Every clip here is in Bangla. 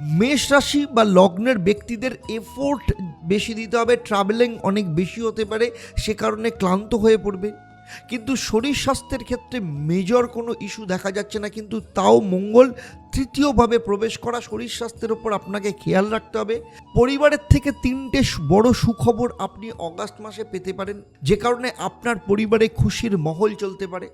মেষ রাশি বা লগ্নের ব্যক্তিদের এফোর্ট বেশি দিতে হবে ট্রাভেলিং অনেক বেশি হতে পারে, সে কারণে ক্লান্ত হয়ে পড়বে। কিন্তু শরীর স্বাস্থ্যের ক্ষেত্রে মেজর কোনো ইস্যু দেখা যাচ্ছে না, কিন্তু তাও মঙ্গল তৃতীয়ভাবে প্রবেশ করা শরীর স্বাস্থ্যের ওপর আপনাকে খেয়াল রাখতে হবে। পরিবারের থেকে তিনটে বড় সুখবর আপনি অগাস্ট মাসে পেতে পারেন, যে কারণে আপনার পরিবারে খুশির মহল চলতে পারে।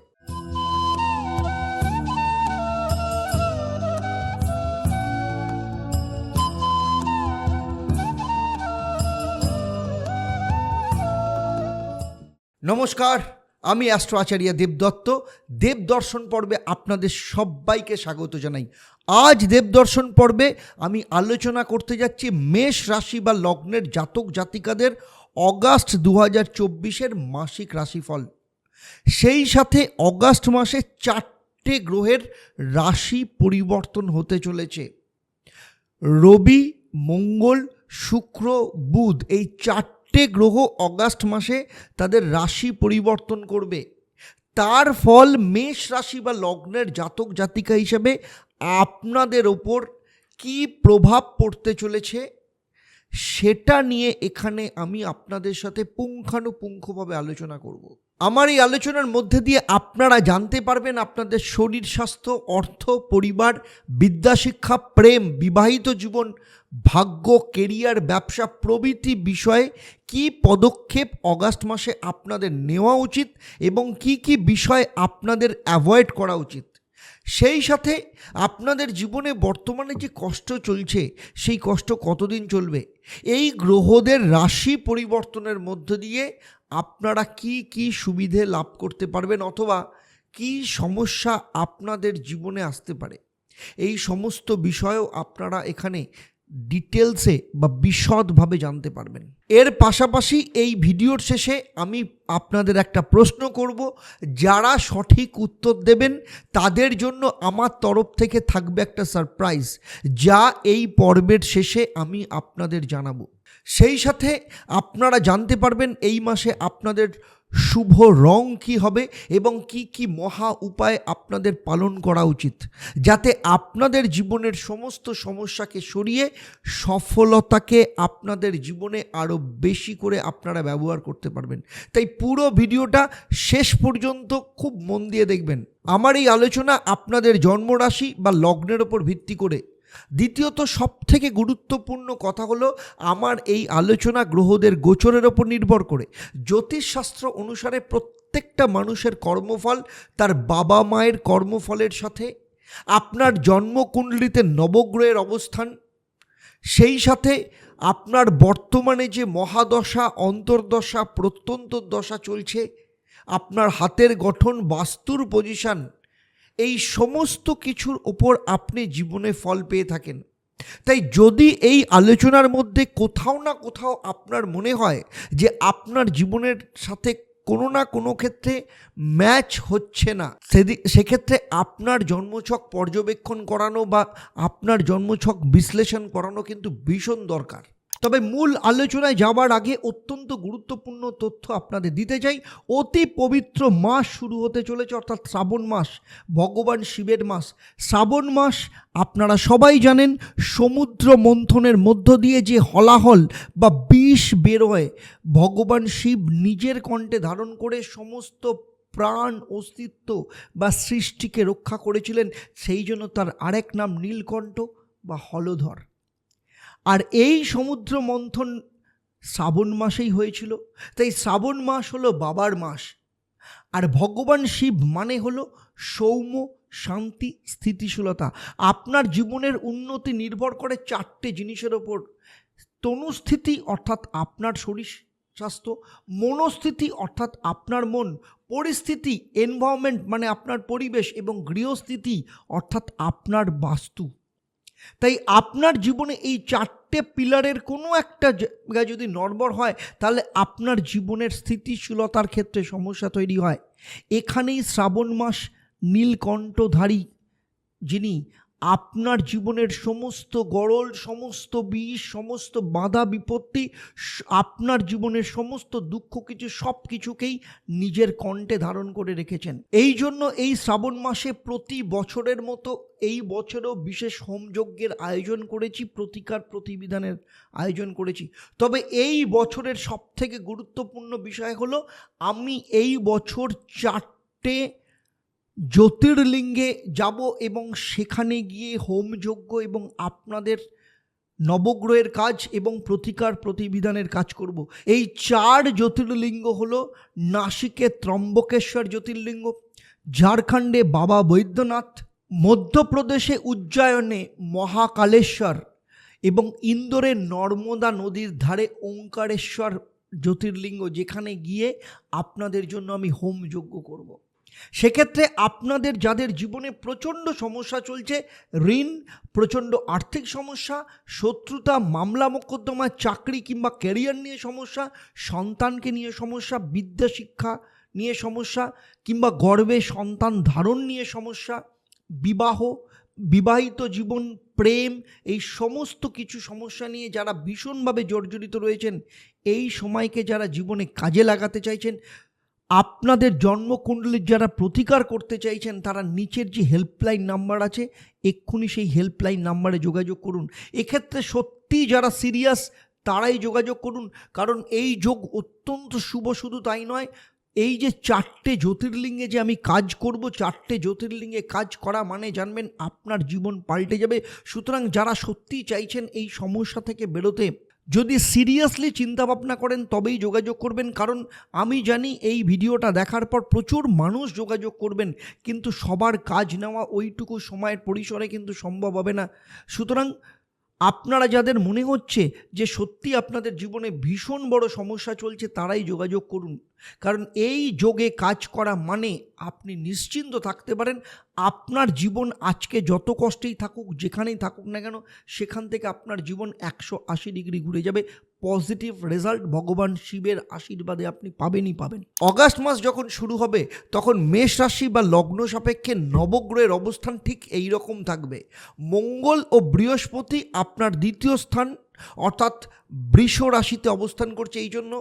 নমস্কার, আমি অ্যাস্ট্রো আচার্য দেবদত্ত দেবদর্শন পর্বে আপনাদের সবাইকে স্বাগত জানাই। আজ দেবদর্শন পর্বে আমি আলোচনা করতে যাচ্ছি মেষ রাশি বা লগ্নের জাতক জাতিকাদের অগাস্ট দু হাজার চব্বিশের মাসিক রাশিফল। সেই সাথে অগাস্ট মাসে চারটে গ্রহের রাশি পরিবর্তন হতে চলেছে। রবি, মঙ্গল, শুক্র, বুধ এই চারটে গ্রহ অগাস্ট মাসে তাদের রাশি পরিবর্তন করবে। তার ফল মেষ রাশি বা লগ্নের জাতক জাতিকা হিসেবে আপনাদের ওপর কি প্রভাব পড়তে চলেছে? সেটা নিয়ে এখানে আমি আপনাদের সাথে পুঙ্খানুপুঙ্খভাবে আলোচনা করব। আমার এই আলোচনার মধ্যে দিয়ে আপনারা জানতে পারবেন আপনাদের শরীর স্বাস্থ্য, অর্থ, পরিবার, বিদ্যাশিক্ষা, প্রেম, বিবাহিত জীবন ভাগ্য কেরিয়ার ব্যবসা প্রভৃতি বিষয়ে কি পদক্ষেপ অগাস্ট মাসে আপনাদের নেওয়া উচিত এবং কি কি বিষয় আপনাদের অ্যাভয়েড করা উচিত? সেই সাথে আপনাদের জীবনে বর্তমানে যে কষ্ট চলছে, সেই কষ্ট কতদিন চলবে? এই গ্রহদের রাশি পরিবর্তনের মধ্য দিয়ে আপনারা কি কি সুবিধে লাভ করতে পারবেন অথবা কি সমস্যা আপনাদের জীবনে আসতে পারে? এই সমস্ত বিষয়েও আপনারা এখানে ডিটেলসে বা বিশদভাবে জানতে পারবেন। এর পাশাপাশি এই ভিডিওর শেষে আমি আপনাদের একটা প্রশ্ন করব, যারা সঠিক উত্তর দেবেন, তাদের জন্য আমার তরফ থেকে থাকবে একটা সারপ্রাইজ যা এই পর্বের শেষে আমি আপনাদের জানাব। সেই সাথে আপনারা জানতে পারবেন, এই মাসে আপনাদের শুভ রং কি হবে এবং কি কি মহা উপায় আপনাদের পালন করা উচিত, যাতে আপনাদের জীবনের সমস্ত সমস্যাকে সরিয়ে সফলতাকে আপনাদের জীবনে আরও বেশি করে আপনারা ব্যবহার করতে পারবেন। তাই পুরো ভিডিওটা শেষ পর্যন্ত খুব মন দিয়ে দেখবেন। আমার এই আলোচনা আপনাদের জন্মরাশি বা লগ্নের ওপর ভিত্তি করে দ্বিতীয়ত সবথেকে গুরুত্বপূর্ণ কথা হলো আমার এই আলোচনা গ্রহদের গোচরের ওপর নির্ভর করে। জ্যোতিষশাস্ত্র অনুসারে প্রত্যেকটা মানুষের কর্মফল তার বাবা মায়ের কর্মফলের সাথে, আপনার জন্মকুণ্ডলিতে নবগ্রহের অবস্থান, সেই সাথে আপনার বর্তমানে যে মহাদশা, অন্তর্দশা প্রত্যন্ত দশা চলছে, আপনার হাতের গঠন, বাস্তুর পজিশন এই সমস্ত কিছুর ওপর আপনি জীবনে ফল পেয়ে থাকেন। তাই যদি এই আলোচনার মধ্যে কোথাও না কোথাও আপনার মনে হয় যে আপনার জীবনের সাথে কোনো না কোনো ক্ষেত্রে ম্যাচ হচ্ছে না সেক্ষেত্রে আপনার জন্মছক পর্যবেক্ষণ করানো বা আপনার জন্মছক বিশ্লেষণ করানো কিন্তু ভীষণ দরকার। তবে মূল আলোচনায় যাওয়ার আগে অত্যন্ত গুরুত্বপূর্ণ তথ্য আপনাদের দিতে চাই। অতি পবিত্র মাস শুরু হতে চলেছে, অর্থাৎ শ্রাবণ মাস, ভগবান শিবের মাস। শ্রাবণ মাস, আপনারা সবাই জানেন, সমুদ্র মন্থনের মধ্য দিয়ে যে হলাহল বা বিষ বেরোয়, ভগবান শিব নিজের কণ্ঠে ধারণ করে সমস্ত প্রাণ, অস্তিত্ব বা সৃষ্টিকে রক্ষা করেছিলেন। সেই জন্য তার আরেক নাম নীলকণ্ঠ বা হলধর। আর এই সমুদ্র মন্থন শ্রাবণ মাসেই হয়েছিল। তাই শ্রাবণ মাস হলো বাবার মাস। আর ভগবান শিব মানে হলো সৌম্য, শান্তি, স্থিতিশীলতা। আপনার জীবনের উন্নতি নির্ভর করে চারটে জিনিসের ওপর। তনুস্থিতি অর্থাৎ আপনার শরীর স্বাস্থ্য, মনস্থিতি অর্থাৎ আপনার মন, পরিস্থিতি এনভায়রনমেন্ট মানে আপনার পরিবেশ এবং গৃহস্থিতি অর্থাৎ আপনার বাস্তু। তাই আপনার জীবনে এই চারটে পিলারের কোনো একটা জায়গায় যদি নড়বড় হয়, তাহলে আপনার জীবনের স্থিতিশীলতার ক্ষেত্রে সমস্যা তৈরি হয়। এখানেই শ্রাবণ মাস নীলকণ্ঠধারী যিনি আপনার জীবনের সমস্ত গরল সমস্ত বিষ, সমস্ত বাধা বিপত্তি আপনার জীবনের সমস্ত দুঃখ, কিছু, সব কিছুকেই নিজের কণ্ঠে ধারণ করে রেখেছেন। এই জন্য এই শ্রাবণ মাসে প্রতি বছরের মতো এই বছরও বিশেষ হোমযজ্ঞের আয়োজন করেছি, প্রতিকার প্রতিবিধানের আয়োজন করেছি। তবে এই বছরের সবথেকে গুরুত্বপূর্ণ বিষয় হলো, আমি এই বছর চারটে জ্যোতির্লিঙ্গে যাব এবং সেখানে গিয়ে হোমযজ্ঞ এবং আপনাদের নবগ্রহের কাজ এবং প্রতিকার প্রতিবিধানের কাজ করব এই চার জ্যোতির্লিঙ্গ হল নাসিকে ত্রম্বকেশ্বর জ্যোতির্লিঙ্গ, ঝাড়খণ্ডে বাবা বৈদ্যনাথ, মধ্যপ্রদেশে উজ্জয়নে মহাকালেশ্বর এবং ইন্দোরে নর্মদা নদীর ধারে ওঙ্কারেশ্বর জ্যোতির্লিঙ্গ, যেখানে গিয়ে আপনাদের জন্য আমি হোম যজ্ঞ করব। সেক্ষেত্রে আপনাদের, যাদের জীবনে প্রচণ্ড সমস্যা চলছে, ঋণ, প্রচণ্ড আর্থিক সমস্যা, শত্রুতা, মামলা মোকদ্দমা, চাকরি কিংবা ক্যারিয়ার নিয়ে সমস্যা, সন্তানকে নিয়ে সমস্যা, বিদ্যা শিক্ষা নিয়ে সমস্যা কিংবা গর্বে সন্তান ধারণ নিয়ে সমস্যা, বিবাহ, বিবাহিত জীবন, প্রেম, এই সমস্ত কিছু সমস্যা নিয়ে যারা ভীষণভাবে জর্জরিত রয়েছেন, এই সময়কে যারা জীবনে কাজে লাগাতে চাইছেন আপনাদের জন্মকুণ্ডলীর যারা প্রতিকার করতে চাইছেন, তারা নিচের যে হেল্পলাইন নাম্বার আছে, এক্ষুনি সেই হেল্পলাইন নাম্বারে যোগাযোগ করুন। এক্ষেত্রে সত্যি যারা সিরিয়াস তারাই যোগাযোগ করুন। কারণ এই যোগ অত্যন্ত শুভ, শুধু তাই নয়, এই যে চারটে জ্যোতির্লিঙ্গে যে আমি কাজ করব, চারটে জ্যোতির্লিঙ্গে কাজ করা মানে জানবেন আপনার জীবন পাল্টে যাবে। সুতরাং যারা সত্যিই চাইছেন এই সমস্যা থেকে বেরোতে যদি সিরিয়াসলি চিন্তাভাবনা করেন, তবেই যোগাযোগ করবেন। কারণ আমি জানি এই ভিডিওটা দেখার পর প্রচুর মানুষ যোগাযোগ করবেন, কিন্তু সবার কাজ নেওয়া ওইটুকু সময়ের পরিসরে কিন্তু সম্ভব হবে না। সুতরাং আপনারা যাদের মনে হচ্ছে যে সত্যি আপনাদের জীবনে ভীষণ বড় সমস্যা চলছে, তারাই যোগাযোগ করুন। কারণ এই যোগে কাজ করা মানে আপনি নিশ্চিন্ত থাকতে পারেন আপনার জীবন আজকে যত কষ্টেই থাকুক, যেখানেই থাকুক না কেন, সেখান থেকে আপনার জীবন একশো আশি ডিগ্রি ঘুরে যাবে। পজিটিভ রেজাল্ট ভগবান শিবের আশীর্বাদে আপনি পাবেনই পাবেন। অগাস্ট মাস যখন শুরু হবে, তখন মেষ রাশি বা লগ্ন সাপেক্ষে নবগ্রহের অবস্থান ঠিক এই রকম থাকবে। মঙ্গল ও বৃহস্পতি আপনার দ্বিতীয় স্থান, অর্থাৎ বৃষ রাশিতে অবস্থান করছে এই জন্য।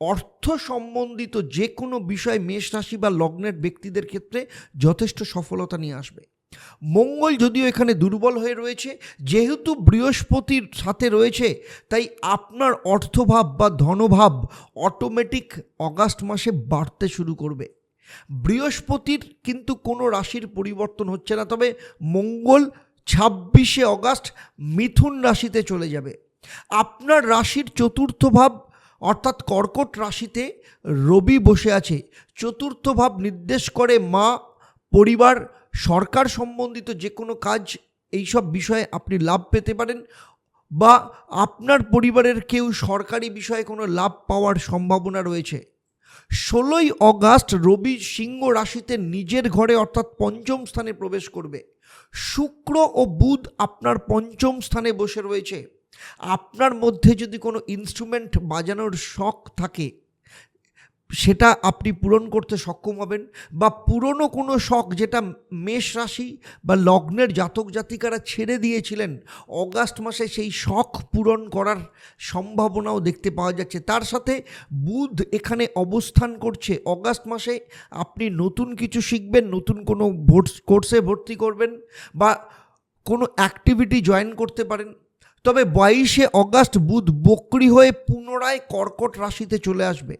অর্থ সম্বন্ধিত যে কোনো বিষয় মেষ রাশি বা লগ্নের ব্যক্তিদের ক্ষেত্রে যথেষ্ট সফলতা নিয়ে আসবে। মঙ্গল যদিও এখানে দুর্বল হয়ে রয়েছে, যেহেতু বৃহস্পতির সাথে রয়েছে, তাই আপনার অর্থভাব বা ধনভাব অটোমেটিক অগাস্ট মাসে বাড়তে শুরু করবে। বৃহস্পতির কিন্তু কোনো রাশির পরিবর্তন হচ্ছে না, তবে মঙ্গল ছাব্বিশে অগাস্ট মিথুন রাশিতে চলে যাবে। আপনার রাশির চতুর্থ ভাব অর্থাৎ কর্কট রাশিতে রবি বসে আছে। চতুর্থ ভাব নির্দেশ করে মা, পরিবার, সরকার সম্বন্ধিত যে কোনো কাজ, এইসব বিষয়ে আপনি লাভ পেতে পারেন বা আপনার পরিবারের কেউ সরকারি বিষয়ে কোনো লাভ পাওয়ার সম্ভাবনা রয়েছে। ষোলোই অগাস্ট রবি সিংহ রাশিতে নিজের ঘরে অর্থাৎ পঞ্চম স্থানে প্রবেশ করবে। শুক্র ও বুধ আপনার পঞ্চম স্থানে বসে রয়েছে। আপনার মধ্যে যদি কোনো ইনস্ট্রুমেন্ট বাজানোর শখ থাকে, সেটা আপনি পূরণ করতে সক্ষম হবেন বা পুরনো কোনো শখ যেটা মেষ রাশি বা লগ্নের জাতক জাতিকারা ছেড়ে দিয়েছিলেন, অগাস্ট মাসে সেই শখ পূরণ করার সম্ভাবনাও দেখতে পাওয়া যাচ্ছে। তার সাথে বুধ এখানে অবস্থান করছে। অগাস্ট মাসে আপনি নতুন কিছু শিখবেন, নতুন কোনো কোর্সে ভর্তি করবেন বা কোনো অ্যাক্টিভিটি জয়েন করতে পারেন। তবে বাইশে অগাস্ট বুধ বক্রি হয়ে পুনরায় কর্কট রাশিতে চলে আসবে।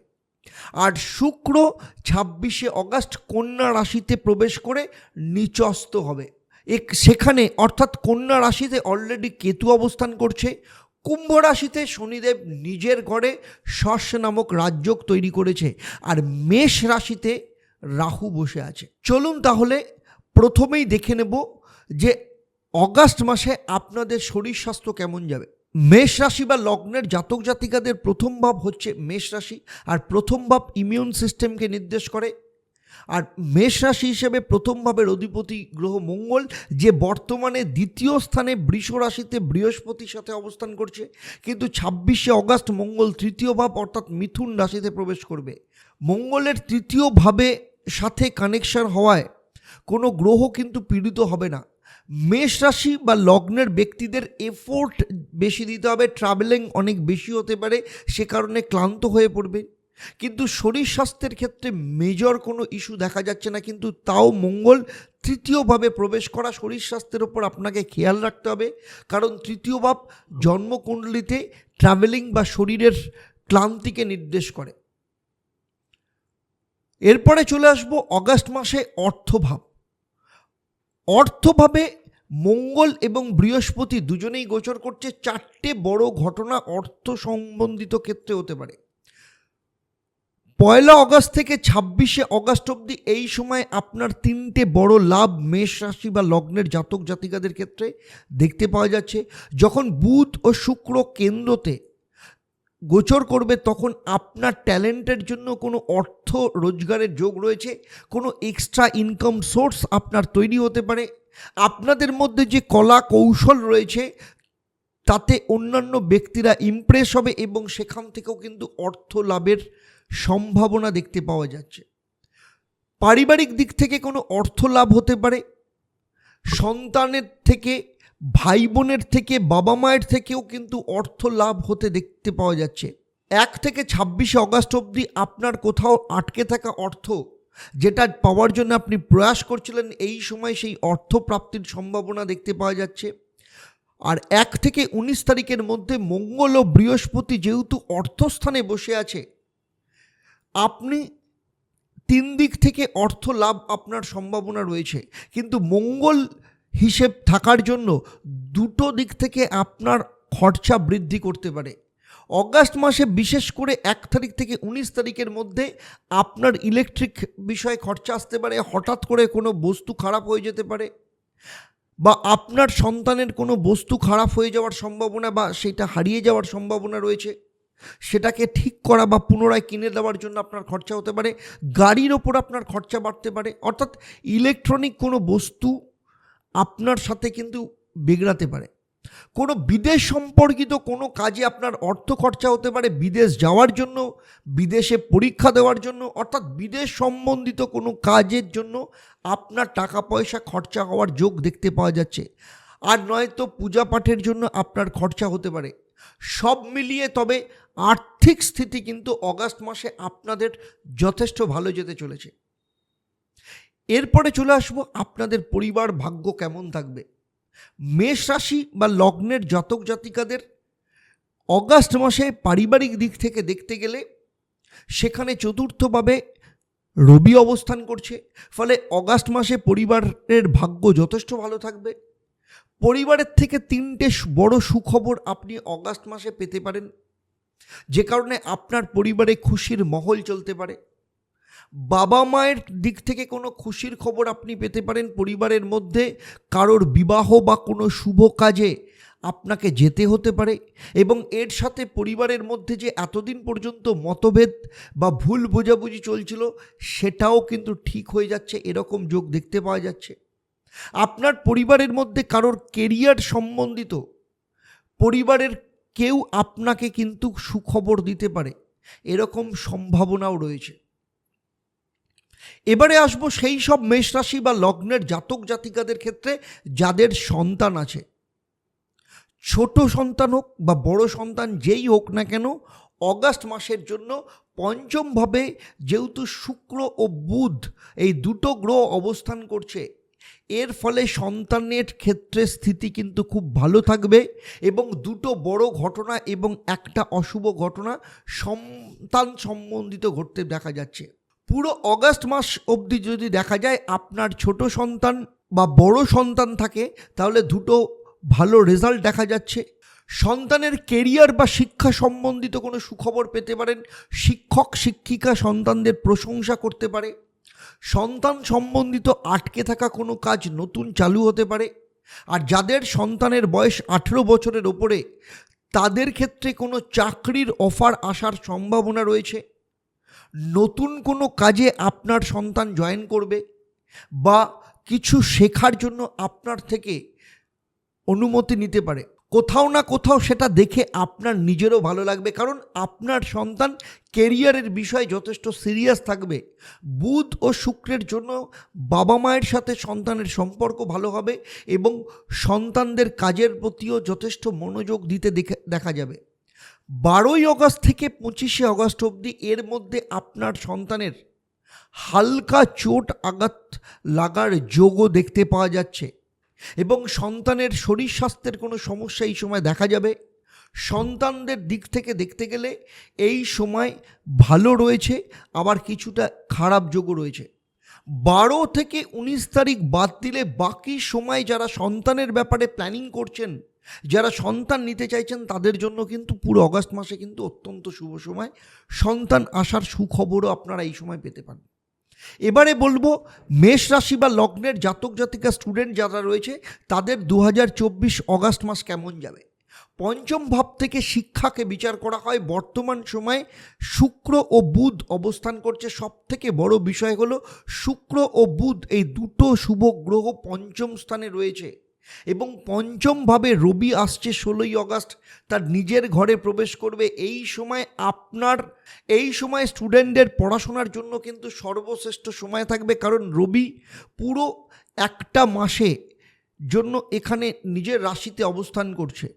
আর শুক্র ছাব্বিশে অগাস্ট কন্যা রাশিতে প্রবেশ করে নিচস্ত হবে। এক সেখানে অর্থাৎ কন্যা রাশিতে অলরেডি কেতু অবস্থান করছে। কুম্ভ রাশিতে শনিদেব নিজের ঘরে শস্য নামক রাজযোগ তৈরি করেছে। আর মেষ রাশিতে রাহু বসে আছে। চলুন তাহলে প্রথমেই দেখে নেব যে অগাস্ট মাসে আপনাদের শরীর স্বাস্থ্য কেমন যাবে? মেষ রাশি বা লগ্নের জাতক জাতিকাদের প্রথম ভাব হচ্ছে মেষ রাশি, আর প্রথম ভাব ইমিউন সিস্টেমকে নির্দেশ করে। আর মেষ রাশি হিসেবে প্রথম ভাবের অধিপতি গ্রহ মঙ্গল, যে বর্তমানে দ্বিতীয় স্থানে বৃষ রাশিতে বৃহস্পতির সাথে অবস্থান করছে, কিন্তু ছাব্বিশে অগাস্ট মঙ্গল তৃতীয় ভাব অর্থাৎ মিথুন রাশিতে প্রবেশ করবে। মঙ্গলের তৃতীয় ভাবে সাথে কানেকশন হওয়ায় কোনো গ্রহ কিন্তু পীড়িত হবে না। মেষ রাশি বা লগ্নের ব্যক্তিদের এফোর্ট বেশি দিতে হবে ট্রাভেলিং অনেক বেশি হতে পারে, সে কারণে ক্লান্ত হয়ে পড়বে। কিন্তু শরীর স্বাস্থ্যের ক্ষেত্রে মেজর কোনো ইস্যু দেখা যাচ্ছে না, কিন্তু তাও মঙ্গল তৃতীয়ভাবে প্রবেশ করা শরীর স্বাস্থ্যের ওপর আপনাকে খেয়াল রাখতে হবে। কারণ তৃতীয় ভাব জন্মকুণ্ডলিতে ট্রাভেলিং বা শরীরের ক্লান্তিকে নির্দেশ করে। এরপরে চলে আসব, অগাস্ট মাসে অর্থভাব। অর্থভাবে মঙ্গল এবং বৃহস্পতি দুজনেই গোচর করছে চারটে বড় ঘটনা অর্থ সম্বন্ধিত ক্ষেত্রে হতে পারে। পয়লা অগস্ট থেকে ছাব্বিশে অগস্ট অবধি এই সময় আপনার তিনটে বড় লাভ, মেষ রাশি বা লগ্নের জাতক জাতিকাদের ক্ষেত্রে দেখতে পাওয়া যাচ্ছে। যখন বুধ ও শুক্র কেন্দ্রতে গোচর করবে তখন আপনার ট্যালেন্টের জন্য কোনো অর্থ রোজগারের যোগ রয়েছে? কোনো এক্সট্রা ইনকাম সোর্স আপনার তৈরি হতে পারে? আপনাদের মধ্যে যে কলা কৌশল রয়েছে, তাতে অন্যান্য ব্যক্তিরা ইমপ্রেস হবে এবং সেখান থেকেও কিন্তু অর্থ লাভের সম্ভাবনা দেখতে পাওয়া যাচ্ছে। পারিবারিক দিক থেকে কোনো অর্থ লাভ হতে পারে? সন্তানের থেকে ভাই বোনের থেকে বাবা মায়ের থেকেও কিন্তু অর্থ লাভ হতে দেখতে পাওয়া যাচ্ছে। এক থেকে ছাব্বিশে অগাস্ট অবধি আপনার কোথাও আটকে থাকা অর্থ যেটা পাওয়ার জন্য আপনি প্রয়াস করছিলেন, এই সময় সেই অর্থ প্রাপ্তির সম্ভাবনা দেখতে পাওয়া যাচ্ছে। আর এক থেকে উনিশ তারিখের মধ্যে মঙ্গল ও বৃহস্পতি যেহেতু অর্থস্থানে বসে আছে, আপনি তিন দিক থেকে অর্থ লাভ আপনার সম্ভাবনা রয়েছে। কিন্তু মঙ্গল হিসেব থাকার জন্য দুটো দিক থেকে আপনার খরচা বৃদ্ধি করতে পারে। অগাস্ট মাসে বিশেষ করে এক তারিখ থেকে উনিশ তারিখের মধ্যে আপনার ইলেকট্রিক বিষয়ে খরচা আসতে পারে, হঠাৎ করে কোনো বস্তু খারাপ হয়ে যেতে পারে বা আপনার সন্তানের কোনো বস্তু খারাপ হয়ে যাওয়ার সম্ভাবনা বা সেটা হারিয়ে যাওয়ার সম্ভাবনা রয়েছে, সেটাকে ঠিক করা বা পুনরায় কিনে দেওয়ার জন্য আপনার খরচা হতে পারে, গাড়ির ওপর আপনার খরচা বাড়তে পারে, অর্থাৎ ইলেকট্রনিক কোনো বস্তু আপনার সাথে কিন্তু বিগড়াতে পারে। কোনো বিদেশ সম্পর্কিত কোনো কাজে আপনার অর্থ খরচা হতে পারে বিদেশ যাওয়ার জন্য, বিদেশে পরীক্ষা দেওয়ার জন্য, অর্থাৎ বিদেশ সম্বন্ধিত কোনো কাজের জন্য আপনার টাকা পয়সা খরচা হওয়ার যোগ দেখতে পাওয়া যাচ্ছে। আর নয়তো পূজা পাঠের জন্য আপনার খরচা হতে পারে। সব মিলিয়ে তবে আর্থিক স্থিতি কিন্তু অগাস্ট মাসে আপনাদের যথেষ্ট ভালো যেতে চলেছে। এরপরে চলে আসব আপনাদের পরিবার ভাগ্য কেমন থাকবে। মেষ রাশি বা লগ্নের জাতক জাতিকাদের অগাস্ট মাসে পারিবারিক দিক থেকে দেখতে গেলে সেখানে চতুর্থভাবে রবি অবস্থান করছে। ফলে অগাস্ট মাসে পরিবারের ভাগ্য যথেষ্ট ভালো থাকবে। পরিবারের থেকে তিনটে বড় সুখবর আপনি অগাস্ট মাসে পেতে পারেন। যে কারণে আপনার পরিবারে খুশির মহল চলতে পারে। বাবা মায়ের দিক থেকে কোনো খুশির খবর আপনি পেতে পারেন পরিবারের মধ্যে, কারোর বিবাহ বা কোনো শুভ কাজে আপনাকে যেতে হতে পারে এবং এর সাথে পরিবারের মধ্যে যে এতদিন পর্যন্ত মতভেদ বা ভুল বোঝাবুঝি চলছিল, সেটাও কিন্তু ঠিক হয়ে যাচ্ছে, এরকম যোগ দেখতে পাওয়া যাচ্ছে। আপনার পরিবারের মধ্যে কারোর কেরিয়ার সম্বন্ধিত পরিবারের কেউ আপনাকে কিন্তু সুখবর দিতে পারে, এরকম সম্ভাবনাও রয়েছে। এবারে আসব সেই সব মেষ রাশি বা লগ্নের জাতক জাতিকাদের ক্ষেত্রে যাদের সন্তান আছে। ছোট সন্তান হোক বা বড় সন্তান যেই হোক না কেন, অগাস্ট মাসের জন্য পঞ্চমভাবে যেহেতু শুক্র ও বুধ এই দুটো গ্রহ অবস্থান করছে, এর ফলে সন্তানের ক্ষেত্রে স্থিতি কিন্তু খুব ভালো থাকবে এবং দুটো বড় ঘটনা এবং একটা অশুভ ঘটনা সন্তান সম্বন্ধিত ঘটতে দেখা যাচ্ছে। পুরো অগাস্ট মাস অবধি যদি দেখা যায় আপনার ছোট সন্তান বা বড় সন্তান থাকে, তাহলে দুটো ভালো রেজাল্ট দেখা যাচ্ছে। সন্তানের কেরিয়ার বা শিক্ষা সম্বন্ধিত কোনো সুখবর পেতে পারেন। শিক্ষক, শিক্ষিকা সন্তানদের প্রশংসা করতে পারে। সন্তান সম্বন্ধিত আটকে থাকা কোনো কাজ নতুন চালু হতে পারে। আর যাদের সন্তানের বয়স আঠেরো বছরের ওপরে, তাদের ক্ষেত্রে কোনো চাকরির অফার আসার সম্ভাবনা রয়েছে। নতুন কোনো কাজে আপনার সন্তান জয়েন করবে বা কিছু শেখার জন্য আপনার থেকে অনুমতি নিতে পারে। কোথাও না কোথাও সেটা দেখে আপনার নিজেরও ভালো লাগবে। কারণ আপনার সন্তান কেরিয়ারের বিষয়ে যথেষ্ট সিরিয়াস থাকবে। বুধ ও শুক্রের জন্য বাবা মায়ের সাথে সন্তানের সম্পর্ক ভালো হবে এবং সন্তানদের কাজের প্রতিও যথেষ্ট মনোযোগ দিতে দেখে যাবে। বারোই অগস্ট থেকে পঁচিশে অগস্ট অবধি এর মধ্যে আপনার সন্তানের হালকা চোট আঘাত লাগার যোগও দেখতে পাওয়া যাচ্ছে। এবং সন্তানের শরীর স্বাস্থ্যের কোনো সমস্যা এই সময় দেখা যাবে। সন্তানদের দিক থেকে দেখতে গেলে এই সময় ভালো রয়েছে, আবার কিছুটা খারাপ যোগও রয়েছে। বারো থেকে উনিশ তারিখ বাদ দিলে বাকি সময় যারা সন্তানের ব্যাপারে প্ল্যানিং করছেন যারা সন্তান নিতে চাইছেন, তাদের জন্য কিন্তু পুরো অগস্ট মাসে কিন্তু অত্যন্ত শুভ সময়। সন্তান আসার সুখবরও আপনারা এই সময় পেতে পারেন। এবারে বলব, মেষ রাশি বা লগ্নের জাতক, জাতিকা স্টুডেন্ট যারা রয়েছে, তাদের দু অগাস্ট মাস কেমন যাবে? পঞ্চম ভাব থেকে শিক্ষাকে বিচার করা হয়। বর্তমান সময়ে শুক্র ও বুধ অবস্থান করছে। সব থেকে বড় বিষয় হলো, শুক্র ও বুধ এই দুটো শুভ গ্রহ পঞ্চম স্থানে রয়েছে। এবং পঞ্চমভাবে রবি আসছে ষোলোই আগস্ট তার নিজের ঘরে প্রবেশ করবে। এই সময় আপনার, এই সময় স্টুডেন্টদের পড়াশোনার জন্য কিন্তু সর্বশ্রেষ্ঠ সময় থাকবে, কারণ রবি পুরো একটা মাসে জন্য এখানে নিজের রাশিতে অবস্থান করছে।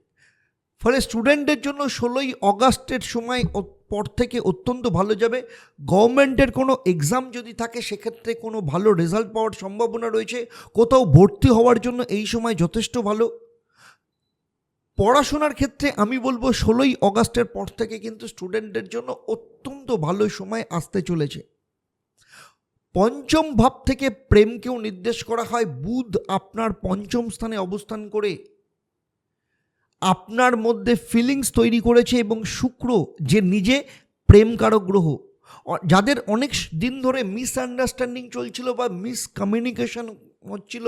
ফলে স্টুডেন্টদের জন্য ষোলোই অগাস্টের সময় পর থেকে অত্যন্ত ভালো যাবে। গভর্নমেন্টের কোনো এক্সাম যদি থাকে, সেক্ষেত্রে কোনো ভালো রেজাল্ট পাওয়ার সম্ভাবনা রয়েছে। কোথাও ভর্তি হওয়ার জন্য এই সময় যথেষ্ট ভালো। পড়াশোনার ক্ষেত্রে আমি বলব, ষোলোই অগাস্টের পর থেকে কিন্তু স্টুডেন্টদের জন্য অত্যন্ত ভালো সময় আসতে চলেছে। পঞ্চম ভাব থেকে প্রেমকেও নির্দেশ করা হয়, বুধ আপনার পঞ্চম স্থানে অবস্থান করে আপনার মধ্যে ফিলিংস তৈরি করেছে এবং শুক্র যে নিজে প্রেমকারক গ্রহ। যাদের অনেক দিন ধরে মিসআন্ডারস্ট্যান্ডিং চলছিল বা মিসকমিউনিকেশন হচ্ছিল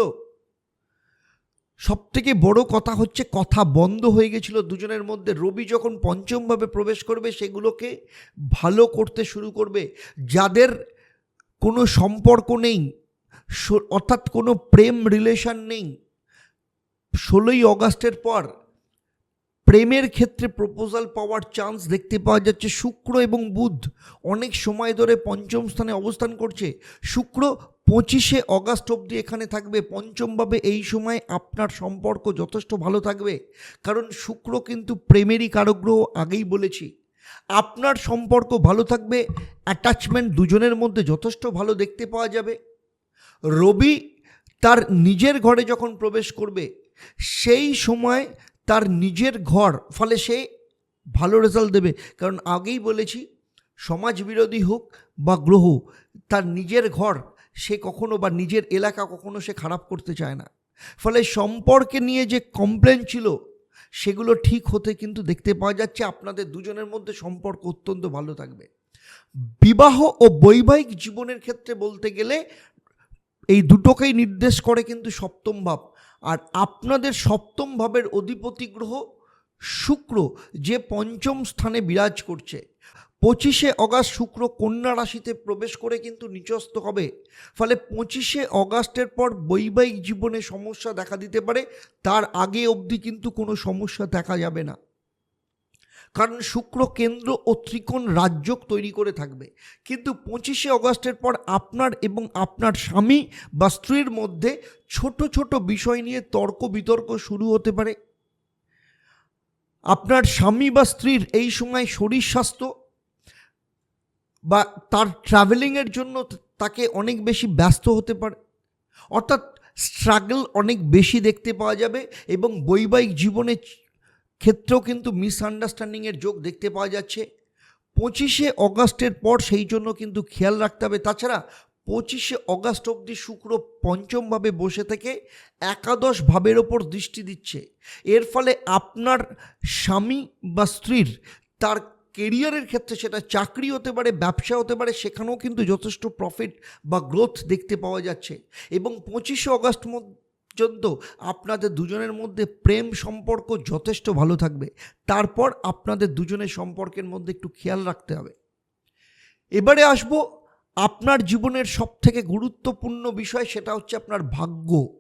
সব থেকে বড় কথা হচ্ছে কথা বন্ধ হয়ে গেছিল দুজনের মধ্যে। রবি যখন পঞ্চমভাবে প্রবেশ করবে, সেগুলোকে ভালো করতে শুরু করবে। যাদের কোনো সম্পর্ক নেই অর্থাৎ কোনো প্রেম রিলেশন নেই, ষোলোই অগাস্টের পর প্রেমের ক্ষেত্রে প্রপোজাল পাওয়ার চান্স দেখতে পাওয়া যাচ্ছে শুক্র এবং বুধ। অনেক সময় ধরে পঞ্চম স্থানে অবস্থান করছে। শুক্র পঁচিশে অগাস্ট অবধি এখানে থাকবে। পঞ্চমভাবে এই সময় আপনার সম্পর্ক যথেষ্ট ভালো থাকবে। কারণ শুক্র কিন্তু প্রেমেরই কারগ্রহ, আগেই বলেছি। আপনার সম্পর্ক ভালো থাকবে অ্যাটাচমেন্ট দুজনের মধ্যে যথেষ্ট ভালো দেখতে পাওয়া যাবে। রবি তার নিজের ঘরে যখন প্রবেশ করবে, সেই সময় তার নিজের ঘর, ফলে সে ভালো রেজাল্ট দেবে। কারণ আগেই বলেছি, সমাজ বিরোধী হোক বা গ্রহ, তার নিজের ঘর সে কখনো বা নিজের এলাকা কখনো সে খারাপ করতে চায় না। ফলে সম্পর্কে নিয়ে যে কমপ্লেন ছিল, সেগুলো ঠিক হতে কিন্তু দেখতে পাওয়া যাচ্ছে, আপনাদের দুজনের মধ্যে সম্পর্ক অত্যন্ত ভালো থাকবে। বিবাহ ও বৈবাহিক জীবনের ক্ষেত্রে বলতে গেলে, এই দুটোকেই নির্দেশ করে কিন্তু সপ্তম ভাব। আর আপনাদের সপ্তম ভাবের অধিপতি গ্রহ শুক্র, যে পঞ্চম স্থানে বিরাজ করছে। পঁচিশে অগাস্ট শুক্র কন্যা রাশিতে প্রবেশ করে কিন্তু নিচস্ত হবে। ফলে পঁচিশে অগাস্টের পর বৈবাহিক জীবনে সমস্যা দেখা দিতে পারে। তার আগে অবধি কিন্তু কোনো সমস্যা দেখা যাবে না। কারণ শুক্র কেন্দ্র ও ত্রিকোণ রাজ্যক তৈরি করে থাকবে। কিন্তু পঁচিশে অগস্টের পর আপনার এবং আপনার স্বামী বা স্ত্রীর মধ্যে ছোট ছোট বিষয় নিয়ে তর্ক বিতর্ক শুরু হতে পারে। আপনার স্বামী বা স্ত্রীর এই সময় শরীর স্বাস্থ্য বা তার ট্রাভেলিংয়ের জন্য তাকে অনেক বেশি ব্যস্ত হতে পারে। অর্থাৎ স্ট্রাগল অনেক বেশি দেখতে পাওয়া যাবে এবং বৈবাহিক জীবনে ক্ষেত্রেও কিন্তু মিসআন্ডারস্ট্যান্ডিংয়ের যোগ দেখতে পাওয়া যাচ্ছে। পঁচিশে অগাস্টের পর সেই জন্য কিন্তু খেয়াল রাখতে হবে। তাছাড়া পঁচিশে অগাস্ট অবধি শুক্র পঞ্চমভাবে বসে থেকে একাদশ ভাবের ওপর দৃষ্টি দিচ্ছে। এর ফলে আপনার স্বামী বা স্ত্রীর তার কেরিয়ারের ক্ষেত্রে সেটা চাকরি হতে পারে, ব্যবসা হতে পারে, সেখানেও কিন্তু যথেষ্ট প্রফিট বা গ্রোথ দেখতে পাওয়া যাচ্ছে। এবং পঁচিশে অগাস্ট পর্যন্ত আপনাদের দুজনের মধ্যে প্রেম সম্পর্ক যথেষ্ট ভালো থাকবে। তারপর আপনাদের দুজনের সম্পর্কের মধ্যে একটু খেয়াল রাখতে হবে। এবারে আসব আপনার জীবনের সবথেকে গুরুত্বপূর্ণ বিষয়, সেটা হচ্ছে আপনার ভাগ্য।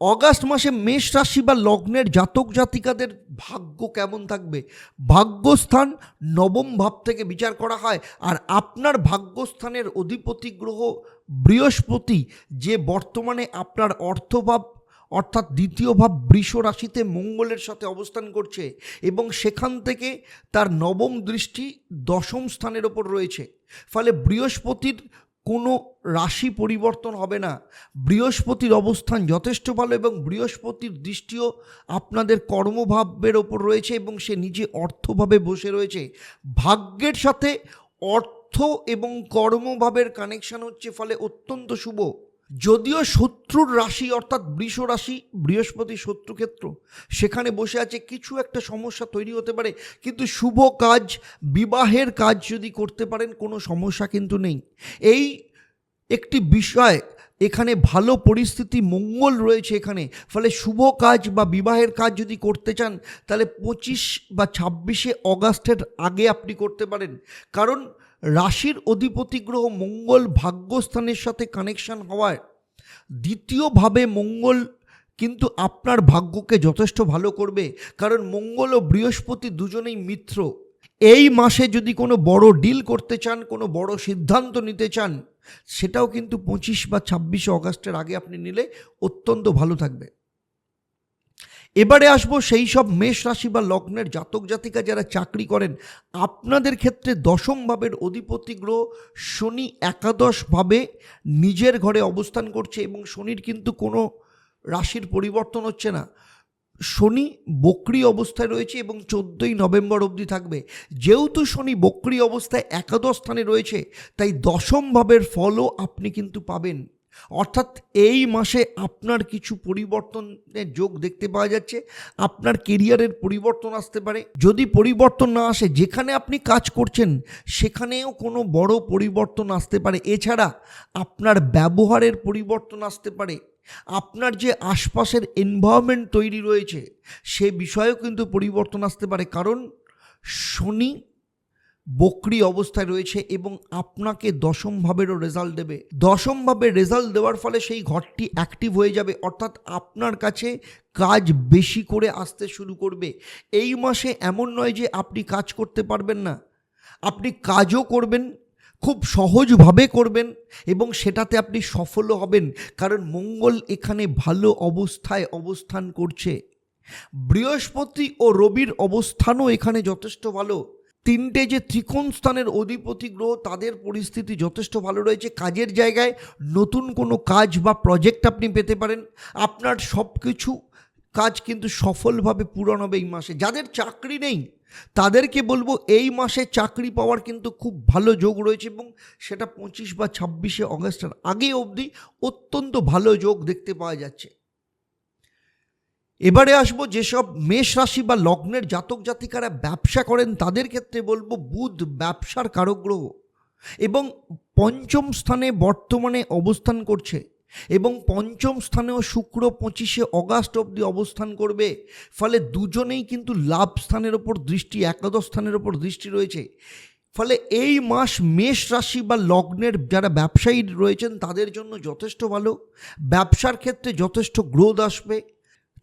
অগাস্ট মাসে মেষ রাশি বা লগ্নের জাতক জাতিকাদের ভাগ্য কেমন থাকবে? ভাগ্যস্থান নবম ভাব থেকে বিচার করা হয়। আর আপনার ভাগ্যস্থানের অধিপতি গ্রহ বৃহস্পতি, যে বর্তমানে আপনার অর্থভাব অর্থাৎ দ্বিতীয় ভাব বৃষ রাশিতে মঙ্গলের সাথে অবস্থান করছে এবং সেখান থেকে তার নবম দৃষ্টি দশম স্থানের ওপর রয়েছে। ফলে বৃহস্পতির কোনো রাশি পরিবর্তন হবে না। বৃহস্পতির অবস্থান যথেষ্ট ভালো এবং বৃহস্পতির দৃষ্টিও আপনাদের কর্মভাবের ওপর রয়েছে এবং সে নিজে অর্থভাবে বসে রয়েছে। ভাগ্যের সাথে অর্থ এবং কর্মভাবের কানেকশান হচ্ছে, ফলে অত্যন্ত শুভ। যদিও শত্রুর রাশি অর্থাৎ বৃষ রাশি, বৃহস্পতি শত্রুক্ষেত্র সেখানে বসে আছে কিছু একটা সমস্যা তৈরি হতে পারে, কিন্তু শুভ কাজ, বিবাহের কাজ যদি করতে পারেন, কোনো সমস্যা কিন্তু নেই। এই একটি বিষয়, এখানে ভালো পরিস্থিতি, মঙ্গল রয়েছে এখানে, ফলে শুভ কাজ বা বিবাহের কাজ যদি করতে চান, তাহলে পঁচিশ বা ছাব্বিশে অগাস্টের আগে আপনি করতে পারেন। কারণ রাশির অধিপতি গ্রহ মঙ্গল ভাগ্যস্থানের সাথে কানেকশন হওয়ায় দ্বিতীয়ভাবে মঙ্গল কিন্তু আপনার ভাগ্যকে যথেষ্ট ভালো করবে। কারণ মঙ্গল ও বৃহস্পতি দুজনেই মিত্র। এই মাসে যদি কোনো বড় ডিল করতে চান, কোনো বড় সিদ্ধান্ত নিতে চান, সেটাও কিন্তু পঁচিশ বা ছাব্বিশে অগাস্টের আগে আপনি নিলে অত্যন্ত ভালো থাকবে। এবারে আসব সেই সব মেষ রাশি বা লগ্নের জাতক জাতিকা যারা চাকরি করেন, আপনাদের ক্ষেত্রে দশম ভাবের অধিপতি গ্রহ শনি একাদশভাবে নিজের ঘরে অবস্থান করছে এবং শনির কিন্তু কোনো রাশির পরিবর্তন হচ্ছে না। শনি বক্রি অবস্থায় রয়েছে এবং চোদ্দোই নভেম্বর অবধি থাকবে। যেহেতু শনি বক্রি অবস্থায় একাদশ স্থানে রয়েছে, তাই দশম ভাবের ফলও আপনি কিন্তু পাবেন। অর্থাৎ এই মাসে আপনার কিছু পরিবর্তনের যোগ দেখতে পাওয়া যাচ্ছে, আপনার কেরিয়ারের পরিবর্তন আসতে পারে। যদি পরিবর্তন না আসে, যেখানে আপনি কাজ করছেন, সেখানেও কোনো বড় পরিবর্তন আসতে পারে। এছাড়া আপনার ব্যবহারের পরিবর্তন আসতে পারে। আপনার যে আশপাশের এনভায়রনমেন্ট তৈরি রয়েছে, সে বিষয়েও কিন্তু পরিবর্তন আসতে পারে। কারণ শনি বকরি অবস্থায় রয়েছে এবং আপনাকে দশম ভাবেরও রেজাল্ট দেবে। দশম ভাবে রেজাল্ট দেওয়ার ফলে সেই ঘরটি অ্যাক্টিভ হয়ে যাবে। অর্থাৎ আপনার কাছে কাজ বেশি করে আসতে শুরু করবে। এই মাসে এমন নয় যে আপনি কাজ করতে পারবেন না। আপনি কাজও করবেন, খুব সহজভাবে করবেন এবং সেটাতে আপনি সফলও হবেন। কারণ মঙ্গল এখানে ভালো অবস্থায় অবস্থান করছে। বৃহস্পতি ও রবির অবস্থানও এখানে যথেষ্ট ভালো। তিনটে যে ত্রিকোণ স্থানের অধিপতি গ্রহ, তাদের পরিস্থিতি যথেষ্ট ভালো রয়েছে। কাজের জায়গায় নতুন কোনো কাজ বা প্রজেক্ট আপনি পেতে পারেন। আপনার সব কিছু কাজ কিন্তু সফলভাবে পূরণ হবে এই মাসে। যাদের চাকরি নেই, তাদেরকে বলব এই মাসে চাকরি পাওয়ার কিন্তু খুব ভালো যোগ রয়েছে এবং সেটা পঁচিশ বা ছাব্বিশে অগস্টের আগে অবধি অত্যন্ত ভালো যোগ দেখতে পাওয়া যাচ্ছে। এবারে আসব যেসব মেষ রাশি বা লগ্নের জাতক জাতিকারা ব্যবসা করেন, তাদের ক্ষেত্রে বলব বুধ ব্যবসার কারক গ্রহ এবং পঞ্চম স্থানে বর্তমানে অবস্থান করছে এবং পঞ্চম স্থানেও শুক্র পঁচিশে অগাস্ট অবধি অবস্থান করবে। ফলে দুজনেই কিন্তু লাভ স্থানের ওপর দৃষ্টি, একাদশ স্থানের ওপর দৃষ্টি রয়েছে। ফলে এই মাস মেষ রাশি বা লগ্নের যারা ব্যবসায়ী রয়েছেন, তাদের জন্য যথেষ্ট ভালো। ব্যবসার ক্ষেত্রে যথেষ্ট গ্রোথ আসবে।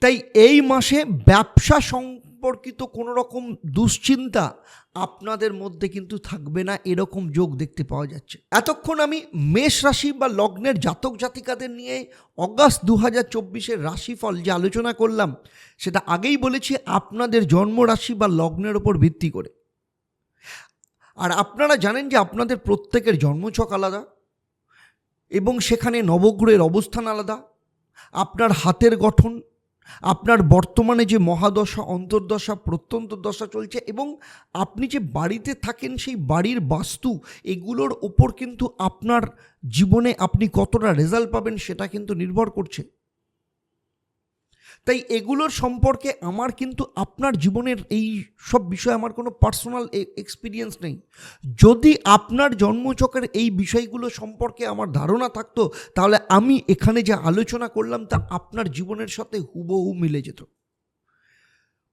তাই এই মাসে ব্যবসা সম্পর্কিত কোনো রকম দুশ্চিন্তা আপনাদের মধ্যে কিন্তু থাকবে না, এরকম যোগ দেখতে পাওয়া যাচ্ছে। এতক্ষণ আমি মেষ রাশি বা লগ্নের জাতক জাতিকাদের নিয়ে অগাস্ট দু হাজার চব্বিশের রাশিফল যে আলোচনা করলাম, সেটা আগেই বলেছি, আপনাদের জন্ম রাশি বা লগ্নের ওপর ভিত্তি করে। আর আপনারা জানেন যে আপনাদের প্রত্যেকের জন্মছক আলাদা এবং সেখানে নবগ্রহের অবস্থান আলাদা। আপনার হাতের গঠন আপনার বর্তমানে যে মহাদশা, অন্তর্দশা প্রত্যন্ত দশা চলছে এবং আপনি যে বাড়িতে থাকেন সেই বাড়ির বাস্তু, এগুলোর ওপর কিন্তু আপনার জীবনে আপনি কতটা রেজাল্ট পাবেন সেটা কিন্তু নির্ভর করছে। তাই এগুলোর সম্পর্কে আমার কিন্তু আপনার জীবনের এই সব বিষয়ে আমার কোনো পার্সোনাল এক্সপিরিয়েন্স নেই। যদি আপনার জন্মচকের এই বিষয়গুলো সম্পর্কে আমার ধারণা থাকতো, তাহলে আমি এখানে যে আলোচনা করলাম তা আপনার জীবনের সাথে হুবহু মিলে যেত।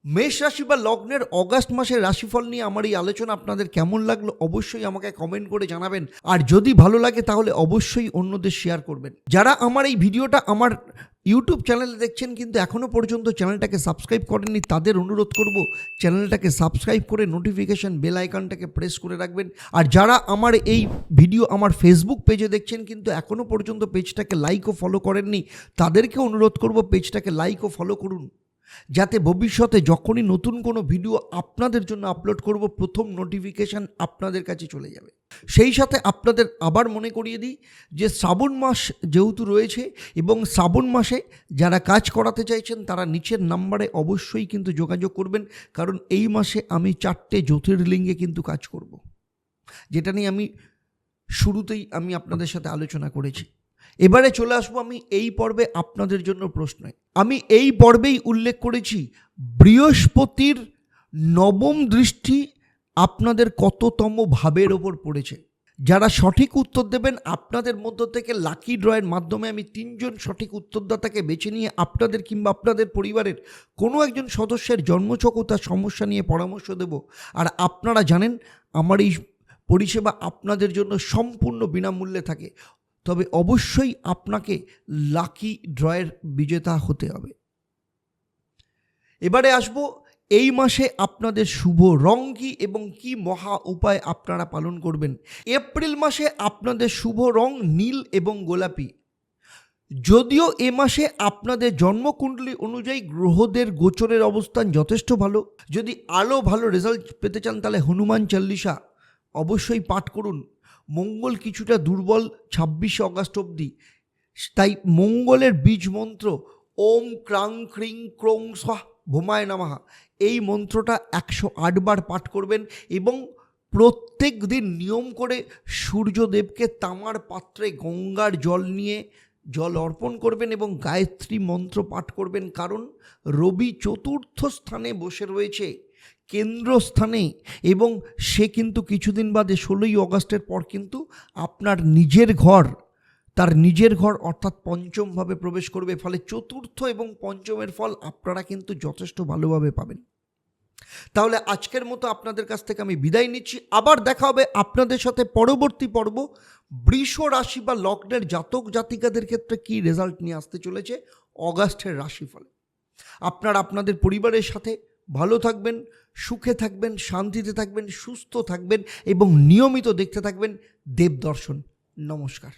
মেষ রাশি বা লগ্নের অগাস্ট মাসের রাশিফল নিয়ে আমার এই আলোচনা আপনাদের কেমন লাগল অবশ্যই আমাকে কমেন্ট করে জানাবেন। আর যদি ভালো লাগে তাহলে অবশ্যই অন্যদের শেয়ার করবেন। যারা আমার এই ভিডিওটা আমার ইউটিউব চ্যানেলে দেখছেন কিন্তু এখনও পর্যন্ত চ্যানেলটাকে সাবস্ক্রাইব করেননি, তাদের অনুরোধ করব চ্যানেলটাকে সাবস্ক্রাইব করে নোটিফিকেশন বেল আইকনটাকে প্রেস করে রাখবেন। আর যারা আমার এই ভিডিও আমার ফেসবুক পেজে দেখছেন কিন্তু এখনও পর্যন্ত পেজটাকে লাইক ও ফলো করেননি, তাদেরকে অনুরোধ করব পেজটাকে লাইক ও ফলো করুন। যাতে ভবিষ্যতে যখনই নতুন কোনো ভিডিও আপনাদের জন্য আপলোড করব, প্রথম নোটিফিকেশান আপনাদের কাছে চলে যাবে সেই সাথে আপনাদের আবার মনে করিয়ে দিই যে শ্রাবণ মাস যেহেতু রয়েছে এবং শ্রাবণ মাসে যারা কাজ করাতে চাইছেন, তারা নিচের নাম্বারে অবশ্যই কিন্তু যোগাযোগ করবেন, কারণ এই মাসে আমি চারটে জ্যোতির্লিঙ্গে কিন্তু কাজ করব। যেটা নিয়ে আমি শুরুতেই আমি আপনাদের সাথে আলোচনা করেছি এবারে চলে আসব আমি এই পর্বে আপনাদের জন্য প্রশ্নে আমি এই পর্বেই উল্লেখ করেছি, বৃহস্পতির নবম দৃষ্টি আপনাদের কততম ভাবের ওপর পড়েছে। যারা সঠিক উত্তর দেবেন, আপনাদের মধ্য থেকে লাকি ড্রয়ের মাধ্যমে আমি তিনজন সঠিক উত্তরদাতাকে বেছে নিয়ে আপনাদের কিংবা আপনাদের পরিবারের কোনো একজন সদস্যের জন্মছক ও তার সমস্যা নিয়ে পরামর্শ দেব। আর আপনারা জানেন, আমার এই পরিষেবা আপনাদের জন্য সম্পূর্ণ বিনামূল্যে থাকে। তবে অবশ্যই আপনাকে লাকি ড্রয়ের বিজেতা হতে হবে। এবারে আসব, এই মাসে আপনাদের শুভ রং কী এবং কি মহা উপায় আপনারা পালন করবেন। এপ্রিল মাসে আপনাদের শুভ রং নীল এবং গোলাপি। যদিও এ মাসে আপনাদের জন্মকুণ্ডলী অনুযায়ী গ্রহদের গোচরের অবস্থান যথেষ্ট ভালো, যদি আলো ভালো রেজাল্ট পেতে চান তাহলে হনুমান চল্লিশা অবশ্যই পাঠ করুন। মঙ্গল কিছুটা দুর্বল ছাব্বিশে অগাস্ট অবধি। তাই মঙ্গলের বীজ মন্ত্র ওম ক্রাং ক্রিং ক্রং স্বাহ ভোমায় নামাহা এই মন্ত্রটা একশো আটবার পাঠ করবেন এবং প্রত্যেক দিন নিয়ম করে সূর্যদেবকে তামার পাত্রে গঙ্গার জল নিয়ে জল অর্পণ করবেন এবং গায়ত্রী মন্ত্র পাঠ করবেন। কারণ রবি চতুর্থ স্থানে বসে রয়েছে। কেন্দ্রস্থানে এবং সে কিন্তু কিছুদিন বাদে ষোলোই অগস্টের পর কিন্তু আপনার নিজের ঘর, তার নিজের ঘর অর্থাৎ পঞ্চমভাবে প্রবেশ করবে, ফলে চতুর্থ এবং পঞ্চমের ফল আপনারা কিন্তু যথেষ্ট ভালোভাবে পাবেন। তাহলে আজকের মতো আপনাদের কাছ থেকে আমি বিদায় নিচ্ছি। আবার দেখা হবে আপনাদের সাথে পরবর্তী পর্ব। বৃষ রাশি বা লগ্নের জাতক জাতিকাদের ক্ষেত্রে কী রেজাল্ট নিয়ে আসতে চলেছে? অগাস্টের রাশিফলে। আপনারা আপনাদের পরিবারের সাথে ভালো থাকবেন সুখে থাকবেন শান্তিতে থাকবেন সুস্থ থাকবেন এবং নিয়মিত দেখতে থাকবেন দেবদর্শন। নমস্কার।